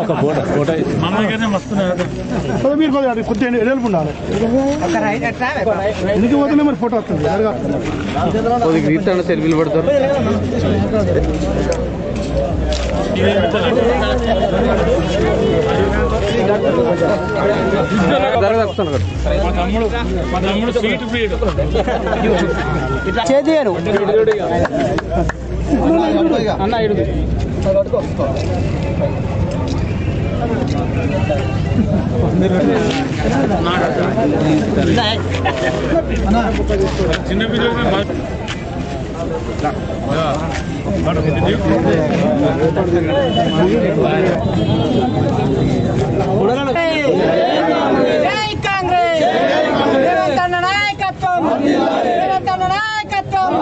ఒక photo photo. మీరు కొద్దిగా అది కొద్దిగా ఎడల్పు ఉండాలి. ఎందుకు పోతేనే మరి ఫోటో వస్తుంది కొద్దిగా సెల్ఫీలు పడతారు. చేతియరు అన్న ఇడు. చిన్న పిల్లలు జై కాంగ్రెస్ నాయకత్వం నాయకత్వం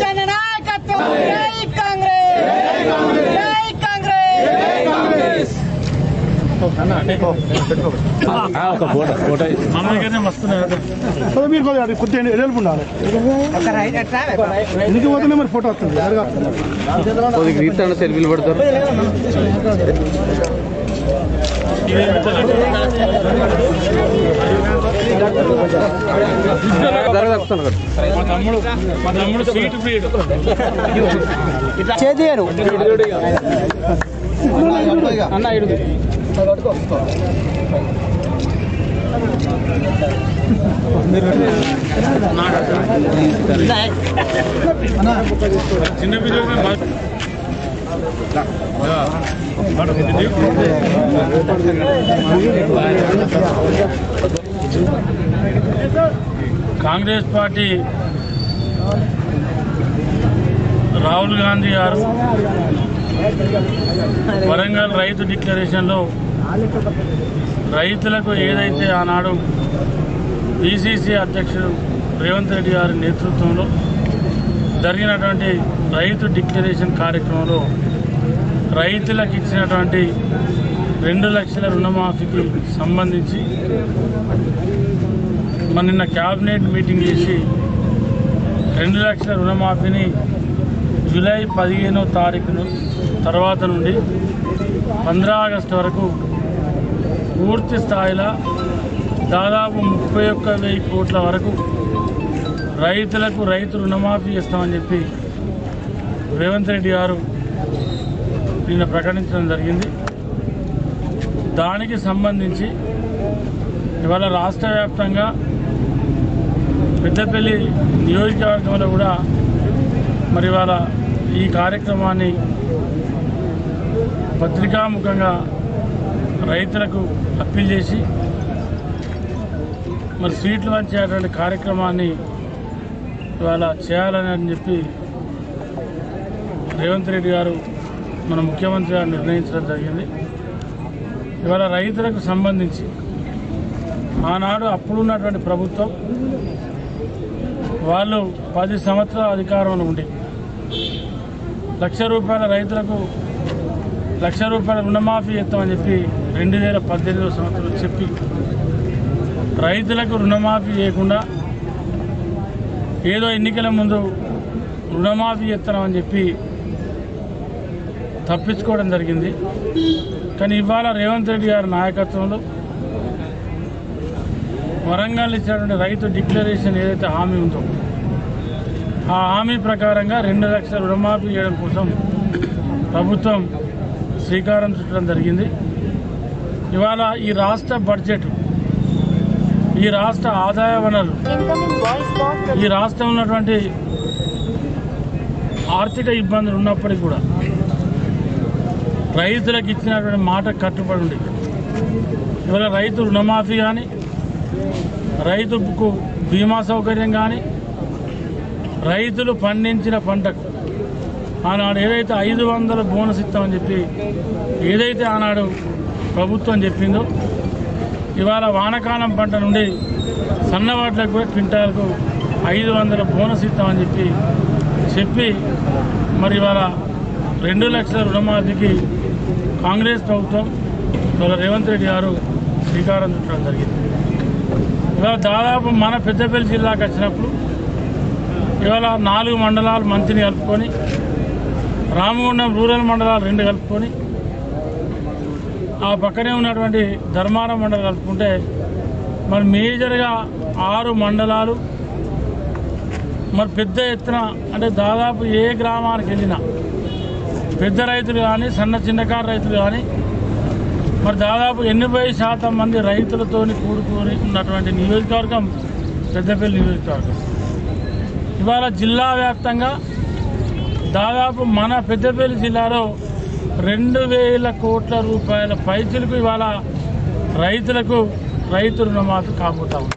జననాయకత్వం జై కాంగ్రెస్ జై కాంగ్రెస్ ఒక ఫోటో ఫోటో. మీరు కొద్దిగా అది కొద్దిగా ఉండాలి? ఎందుకు పోతేనే మరి ఫోటో వస్తుంది కొద్దిగా తీస్తాను సెల్ఫీలు పడతారు. జరగదు మా తమ్ముడు మా తమ్ముడు సీటు ప్రియుడు చేతియరు అన్న ఇడు. చిన్న కాంగ్రెస్ పార్టీ రాహుల్ గాంధీ గారు వరంగల్ రైతు డిక్లరేషన్లో రైతులకు ఏదైతే ఆనాడు పిసిసి అధ్యక్షుడు రేవంత్ రెడ్డి గారి నేతృత్వంలో జరిగినటువంటి రైతు డిక్లరేషన్ కార్యక్రమంలో రైతులకు ఇచ్చినటువంటి రెండు లక్షల రుణమాఫీకి సంబంధించి మన నిన్న క్యాబినెట్ మీటింగ్ చేసి రెండు లక్షల రుణమాఫీని జూలై పదిహేనో తారీఖును తర్వాత నుండి పంద్రా ఆగస్టు వరకు పూర్తి స్థాయిలో దాదాపు ముప్పై ఒక్క వెయ్యి కోట్ల వరకు రైతులకు రైతు రుణమాఫీ ఇస్తామని చెప్పి రేవంత్ రెడ్డి గారు నిన్న ప్రకటించడం జరిగింది. దానికి సంబంధించి ఇవాళ రాష్ట్ర వ్యాప్తంగా పెద్దపల్లి నియోజకవర్గంలో కూడా మరి ఇవాళ ఈ కార్యక్రమాన్ని పత్రికాముఖంగా రైతులకు అప్పీల్ చేసి మరి స్వీట్లు పంచేటువంటి కార్యక్రమాన్ని ఇవాళ చేయాలని అని చెప్పి రేవంత్ రెడ్డి గారు మన ముఖ్యమంత్రి గారు నిర్ణయించడం జరిగింది. ఇవాళ రైతులకు సంబంధించి ఆనాడు అప్పుడున్నటువంటి ప్రభుత్వం వాళ్ళు పది సంవత్సరాల అధికారంలో ఉండి లక్ష రూపాయల రైతులకు లక్ష రూపాయల రుణమాఫీ ఇస్తామని చెప్పి రెండు వేల పద్దెనిమిదవ సంవత్సరం చెప్పి రైతులకు రుణమాఫీ చేయకుండా ఏదో ఎన్నికల ముందు రుణమాఫీ ఇస్తామని చెప్పి తప్పించుకోవడం జరిగింది. కానీ ఇవాళ రేవంత్ రెడ్డి గారి నాయకత్వంలో వరంగల్ ఇచ్చినటువంటి రైతు డిక్లరేషన్ ఏదైతే హామీ ఉందో ఆ హామీ ప్రకారంగా రెండు లక్షల రుణమాఫీ చేయడం కోసం ప్రభుత్వం శ్రీకారం చుట్టడం జరిగింది. ఇవాళ ఈ రాష్ట్ర బడ్జెట్ ఈ రాష్ట్ర ఆదాయ వనరులు ఈ రాష్ట్రం ఉన్నటువంటి ఆర్థిక ఇబ్బందులు ఉన్నప్పటికీ కూడా రైతులకు ఇచ్చినటువంటి మాట కట్టుబడి ఉంది. ఇవాళ రైతు రుణమాఫీ కానీ రైతుకు బీమా సౌకర్యం కానీ రైతులు పండించిన పంటకు ఆనాడు ఏదైతే ఐదు వందల బోనస్ ఇస్తామని చెప్పి ఏదైతే ఆనాడు ప్రభుత్వం చెప్పిందో ఇవాళ వానకాలం పంట నుండి సన్నవాట్లకు కూడా క్వింటాలకు ఐదు వందల బోనస్ ఇస్తామని చెప్పి చెప్పి మరి ఇవాళ రెండు లక్షల రుణమాఫీకి కాంగ్రెస్ ప్రభుత్వం ఇవాళ రేవంత్ రెడ్డి గారు శ్రీకారం చుట్టడం జరిగింది. ఇవాళ దాదాపు మన పెద్దపల్లి జిల్లాకు వచ్చినప్పుడు ఇవాళ నాలుగు మండలాలు మంత్రిని కలుపుకొని రామగుండం రూరల్ మండలాలు రెండు కలుపుకొని ఆ పక్కనే ఉన్నటువంటి ధర్మారం మండలం కలుపుకుంటే మరి మేజర్గా ఆరు మండలాలు మరి పెద్ద ఎత్తున అంటే దాదాపు ఏ గ్రామానికి వెళ్ళినా పెద్ద రైతులు కానీ సన్న చిన్నకారు రైతులు కానీ మరి దాదాపు ఎనభై శాతం మంది రైతులతోని కూడుకొని ఉన్నటువంటి నియోజకవర్గం పెద్దపల్లి నియోజకవర్గం. ఇవాళ జిల్లా వ్యాప్తంగా దాదాపు మన పెద్దపల్లి జిల్లాలో రెండు వేల కోట్ల రూపాయల పైసలకు ఇవాళ రైతులకు రైతు రుణమాఫీ కాబోతా ఉంది.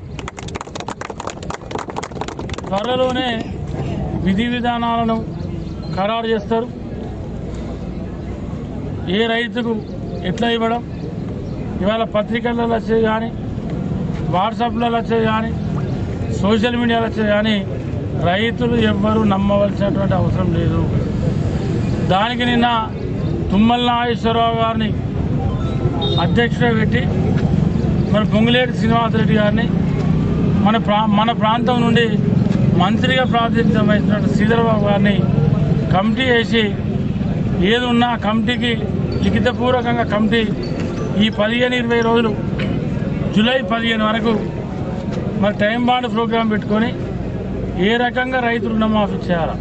త్వరలోనే విధి విధానాలను ఖరారు చేస్తారు. ఏ రైతుకు ఎట్లా ఇవ్వడం? ఇవాళ పత్రికలలో వచ్చేది కానీ వాట్సాప్లలో వచ్చేది కానీ సోషల్ మీడియాలో వచ్చేది కానీ రైతులు ఎవ్వరూ నమ్మవలసినటువంటి అవసరం లేదు. దానికి నిన్న తుమ్మల నాగేశ్వరరావు గారిని అధ్యక్షత పెట్టి మరి పొంగులేటి శ్రీనివాసరెడ్డి గారిని మన ప్రా మన ప్రాంతం నుండి మంత్రిగా ప్రాతినిధ్యం వహిస్తున్న శ్రీధరబాబు గారిని కమిటీ వేసి ఏది ఉన్నా కమిటీకి లిఖితపూర్వకంగా కమిటీ ఈ పదిహేను ఇరవై రోజులు జూలై పదిహేను వరకు మరి టైం బాండ్ ప్రోగ్రాం పెట్టుకొని ఏ రకంగా రైతు రుణమాఫీ చేయాలా?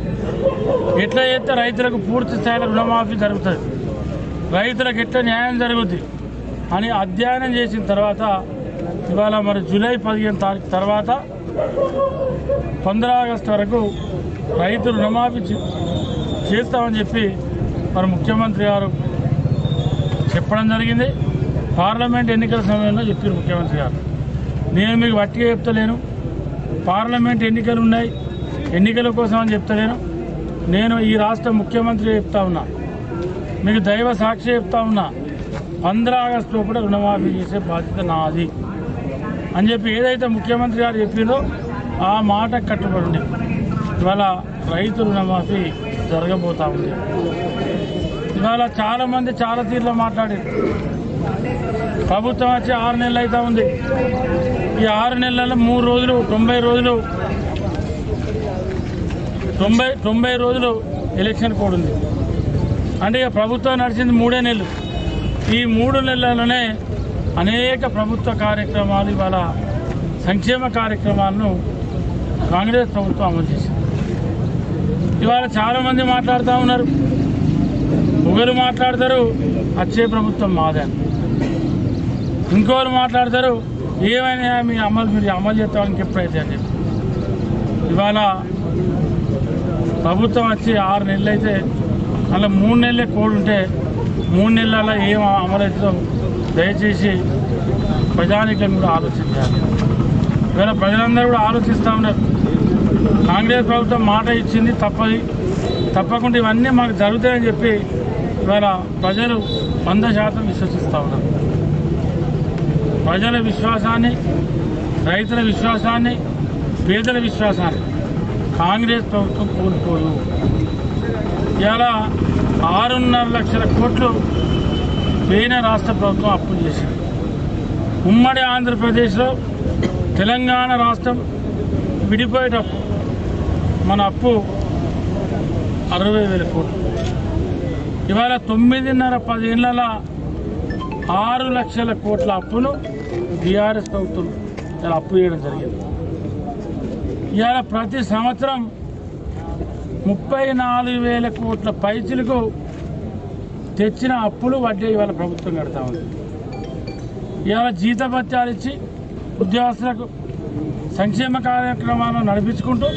ఎట్లా చేస్తే రైతులకు పూర్తి స్థాయిలో రుణమాఫీ జరుగుతుంది? రైతులకు ఎట్లా న్యాయం జరుగుద్ది? అని అధ్యయనం చేసిన తర్వాత ఇవాళ మరి జూలై పదిహేను తారీఖు తర్వాత పంద్రా ఆగస్టు వరకు రైతు రుణమాఫీ చేస్తామని చెప్పి మరి ముఖ్యమంత్రి గారు చెప్పడం జరిగింది. పార్లమెంట్ ఎన్నికల సమయంలో చెప్పారు ముఖ్యమంత్రి గారు. నేను మీకు వట్టిగా చెప్తలేను. పార్లమెంట్ ఎన్నికలు ఉన్నాయి. ఎన్నికల కోసం అని చెప్తలేను నేను. ఈ రాష్ట్ర ముఖ్యమంత్రి చెప్తా ఉన్నా. మీకు దైవ సాక్షి చెప్తా ఉన్నా. పంద్రా ఆగస్టు లోపల రుణమాఫీ చేసే బాధ్యత నాది. అని చెప్పి ఏదైతే ముఖ్యమంత్రి గారు చెప్పిందో ఆ మాట కట్టుబడి ఇవాళ రైతు రుణమాఫీ జరగబోతా ఉంది. ఇవాళ చాలామంది చాలా తీరులో మాట్లాడారు. ప్రభుత్వం వచ్చి ఆరు నెలలు అవుతా ఉంది. ఈ ఆరు నెలల మూడు రోజులు తొంభై రోజులు తొంభై తొంభై రోజులు ఎలక్షన్ కోడ్ ఉంది. అంటే ఇక ప్రభుత్వం నడిచింది మూడే నెలలు. ఈ మూడు నెలల్లోనే అనేక ప్రభుత్వ కార్యక్రమాలు ఇవాళ సంక్షేమ కార్యక్రమాలను కాంగ్రెస్ ప్రభుత్వం అమలు చేసింది. ఇవాళ చాలామంది మాట్లాడుతూ ఉన్నారు. ఒకరు మాట్లాడతారు వచ్చే ప్రభుత్వం మాదే ఇంకోరు మాట్లాడతారు ఏమైనా మీ అమలు మీరు అమలు చేస్తామని ఎప్పుడైతే అని చెప్పి. ఇవాళ ప్రభుత్వం వచ్చి ఆరు నెలలు అయితే అలా మూడు నెలలే కోడ్ ఉంటే మూడు నెలల ఏం అమలు అవుతుందో దయచేసి ప్రజానికి కూడా ఆలోచించాలి. ఇవాళ ప్రజలందరూ కూడా ఆలోచిస్తూ ఉన్నారు. కాంగ్రెస్ ప్రభుత్వం మాట ఇచ్చింది తప్పది. తప్పకుండా ఇవన్నీ మాకు జరుగుతాయని చెప్పి ఇవాళ ప్రజలు వంద శాతం విశ్వసిస్తూ ఉన్నారు. ప్రజల విశ్వాసాన్ని రైతుల విశ్వాసాన్ని పేదల విశ్వాసాన్ని కాంగ్రెస్ ప్రభుత్వం కోల్పోదు. ఇలా ఆరున్నర లక్షల కోట్లు పోయిన రాష్ట్ర ప్రభుత్వం అప్పులు చేసింది. ఉమ్మడి ఆంధ్రప్రదేశ్లో తెలంగాణ రాష్ట్రం విడిపోయేటప్పుడు మన అప్పు అరవై వేల కోట్లు. ఇవాళ తొమ్మిదిన్నర పదేళ్ళ ఆరు లక్షల కోట్ల అప్పును బీఆర్ఎస్ ప్రభుత్వం ఇలా అప్పు చేయడం జరిగింది. ఇవాళ ప్రతి సంవత్సరం ముప్పై నాలుగు వేల కోట్ల పైసలకు తెచ్చిన అప్పులు వడ్డీ ఇవాళ ప్రభుత్వం కడతా ఉంది. ఇవాళ జీతభత్యాలు ఇచ్చి ఉద్యోగస్తులకు సంక్షేమ కార్యక్రమాలను నడిపించుకుంటూ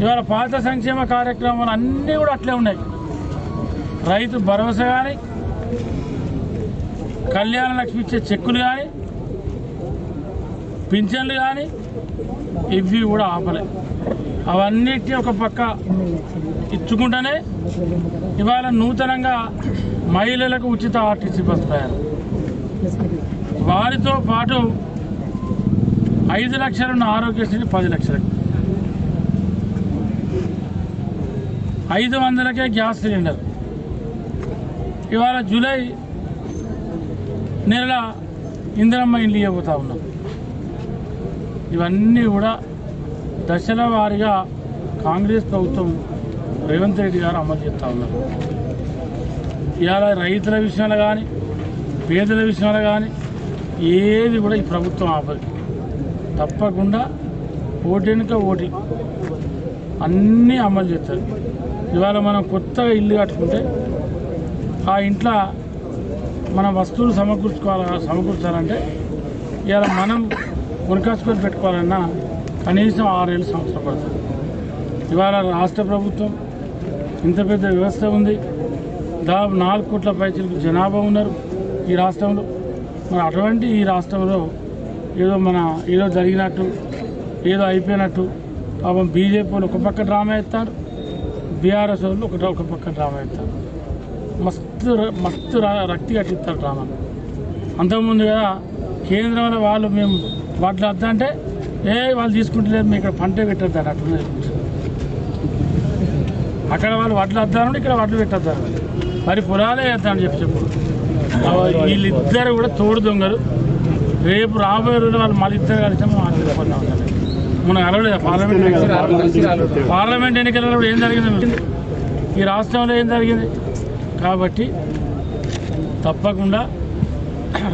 ఇవాళ పాత సంక్షేమ కార్యక్రమాలు అన్నీ కూడా అట్లే ఉన్నాయి. రైతు భరోసా కానీ కళ్యాణ లక్ష్మి ఇచ్చే చెక్కులు కానీ పింఛన్లు కానీ ఇవి కూడా ఆపలే. అవన్నిటిని ఒక పక్క ఇచ్చుకుంటూనే ఇవాళ నూతనంగా మహిళలకు ఉచిత ఆర్టీసీ బస్ ప్రయాణం. వారితో పాటు ఐదు లక్షలున్న ఆరోగ్యశ్రీ పది లక్షలకు. ఐదు వందలకే గ్యాస్ సిలిండర్. ఇవాళ జూలై నెల ఇందిరమ్మ ఇల్లు ఇవ్వబోతా ఉన్నాం. ఇవన్నీ కూడా దశల వారీగా కాంగ్రెస్ ప్రభుత్వం రేవంత్ రెడ్డి గారు అమలు చేస్తూ ఉన్నారు. ఇవాళ రైతుల విషయంలో కానీ పేదల విషయంలో కానీ ఏది కూడా ఈ ప్రభుత్వం ఆపదు. తప్పకుండా ఓటెనుక ఓటి అన్నీ అమలు చేస్తారు. ఇవాళ మనం కొత్తగా ఇల్లు కట్టుకుంటే ఆ ఇంట్లో మన వస్తువులు సమకూర్చుకోవాల సమకూర్చాలంటే ఇలా మనం కొనకాసుకొని పెట్టుకోవాలన్నా కనీసం ఆరేళ్ళు సంవత్సరం పడుతుంది. ఇవాళ రాష్ట్ర ప్రభుత్వం ఇంత పెద్ద వ్యవస్థ ఉంది. దాదాపు నాలుగు కోట్ల పైచలకు జనాభా ఉన్నారు ఈ రాష్ట్రంలో. మరి అటువంటి ఈ రాష్ట్రంలో ఏదో మన ఏదో జరిగినట్టు ఏదో అయిపోయినట్టు పాపం బీజేపీ వాళ్ళు ఒక పక్క డ్రామా ఎత్తారు బీఆర్ఎస్ వాళ్ళు ఒక ఒక పక్క డ్రామా ఎత్తారు. మస్తు మస్తు ర- రక్తి కట్టిస్తారు డ్రామా అంతకుముందు కదా కేంద్రంలో వాళ్ళు మేము వాటిలో వద్ద అంటే ఏ వాళ్ళు తీసుకుంటలేదు మేము ఇక్కడ పంటే పెట్టద్దు అని అట్లున్నది అక్కడ వాళ్ళు వడ్లు వద్దాను ఇక్కడ వడ్లు పెట్టద్దాను మరి పొలాలే వేద్దామని చెప్పి చెప్పు. వీళ్ళిద్దరు కూడా తోడు దొంగలు. రేపు రాబోయే రోజులు వాళ్ళు మళ్ళీ ఇద్దరు కలిసి మనం అలవలేదు పార్లమెంట్ పార్లమెంట్ ఎన్నికలలో. ఏం జరిగింది? ఈ రాష్ట్రంలో ఏం జరిగింది? కాబట్టి తప్పకుండా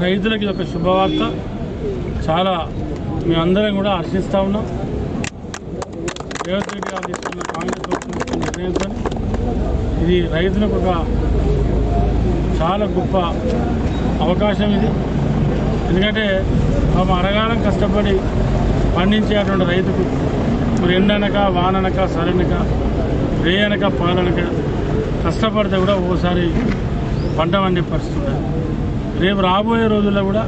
రైతులకి ఇది ఒక శుభవార్త. చాలా మేమందరం కూడా హర్షిస్తూ ఉన్నాం. రేవంత్ రెడ్డి గారు తీసుకున్న కాంగ్రెస్ ప్రభుత్వం నిర్ణయంతో ఇది రైతులకు ఒక చాలా గొప్ప అవకాశం ఇది. ఎందుకంటే మా అరగాలం కష్టపడి పండించేటువంటి రైతుకు మరి ఎండనక వాననక సరనక రేయనక పాలనక కష్టపడితే కూడా ఓసారి పంట వండే పరిస్థితి రేపు రాబోయే రోజుల్లో కూడా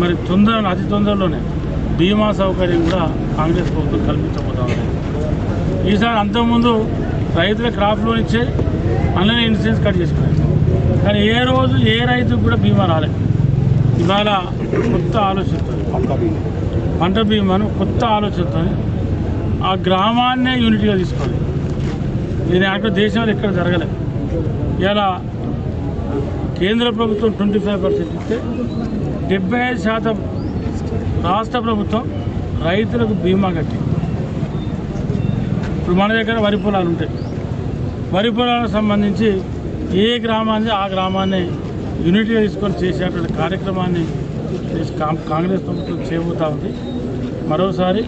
మరి తొందర అతి తొందరలోనే బీమా సౌకర్యం కూడా కాంగ్రెస్ ప్రభుత్వం కల్పించబోతా ఉంది ఈసారి అంతకుముందు రైతుల క్రాప్ లోన్ ఇచ్చే అందులోనే ఇన్సూరెన్స్ కట్ చేసుకున్నారు. కానీ ఏ రోజు ఏ రైతుకు కూడా బీమా రాలేదు ఇవాళ కొత్త ఆలోచనతో పంట బీమాను కొత్త ఆలోచనతో ఆ గ్రామాన్నే యూనిట్గా తీసుకోవాలి దీని అక్కడ దేశంలో ఎక్కడ జరగలేదు. ఇలా కేంద్ర ప్రభుత్వం ట్వంటీ ఫైవ్ పర్సెంట్ ఇస్తే డెబ్బై ఐదు శాతం రాష్ట్ర ప్రభుత్వం రైతులకు బీమా కట్టింది ఇప్పుడు మన దగ్గర వరి పొలాలు ఉంటాయి. వరి పొలాలకు సంబంధించి ఏ గ్రామాన్ని ఆ గ్రామాన్ని యూనిట్గా తీసుకొని చేసేటువంటి కార్యక్రమాన్ని కాం- కాంగ్రెస్ ప్రభుత్వం చేయబోతా ఉంది. మరోసారి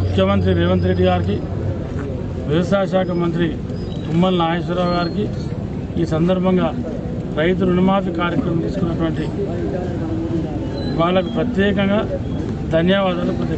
ముఖ్యమంత్రి రేవంత్ రెడ్డి గారికి వ్యవసాయ శాఖ మంత్రి తుమ్మల నాగేశ్వరరావు గారికి ఈ సందర్భంగా రైతు రుణమాఫీ కార్యక్రమం తీసుకున్నటువంటి వాళ్ళకు ప్రత్యేకంగా ధన్యవాదాలు ప్రతి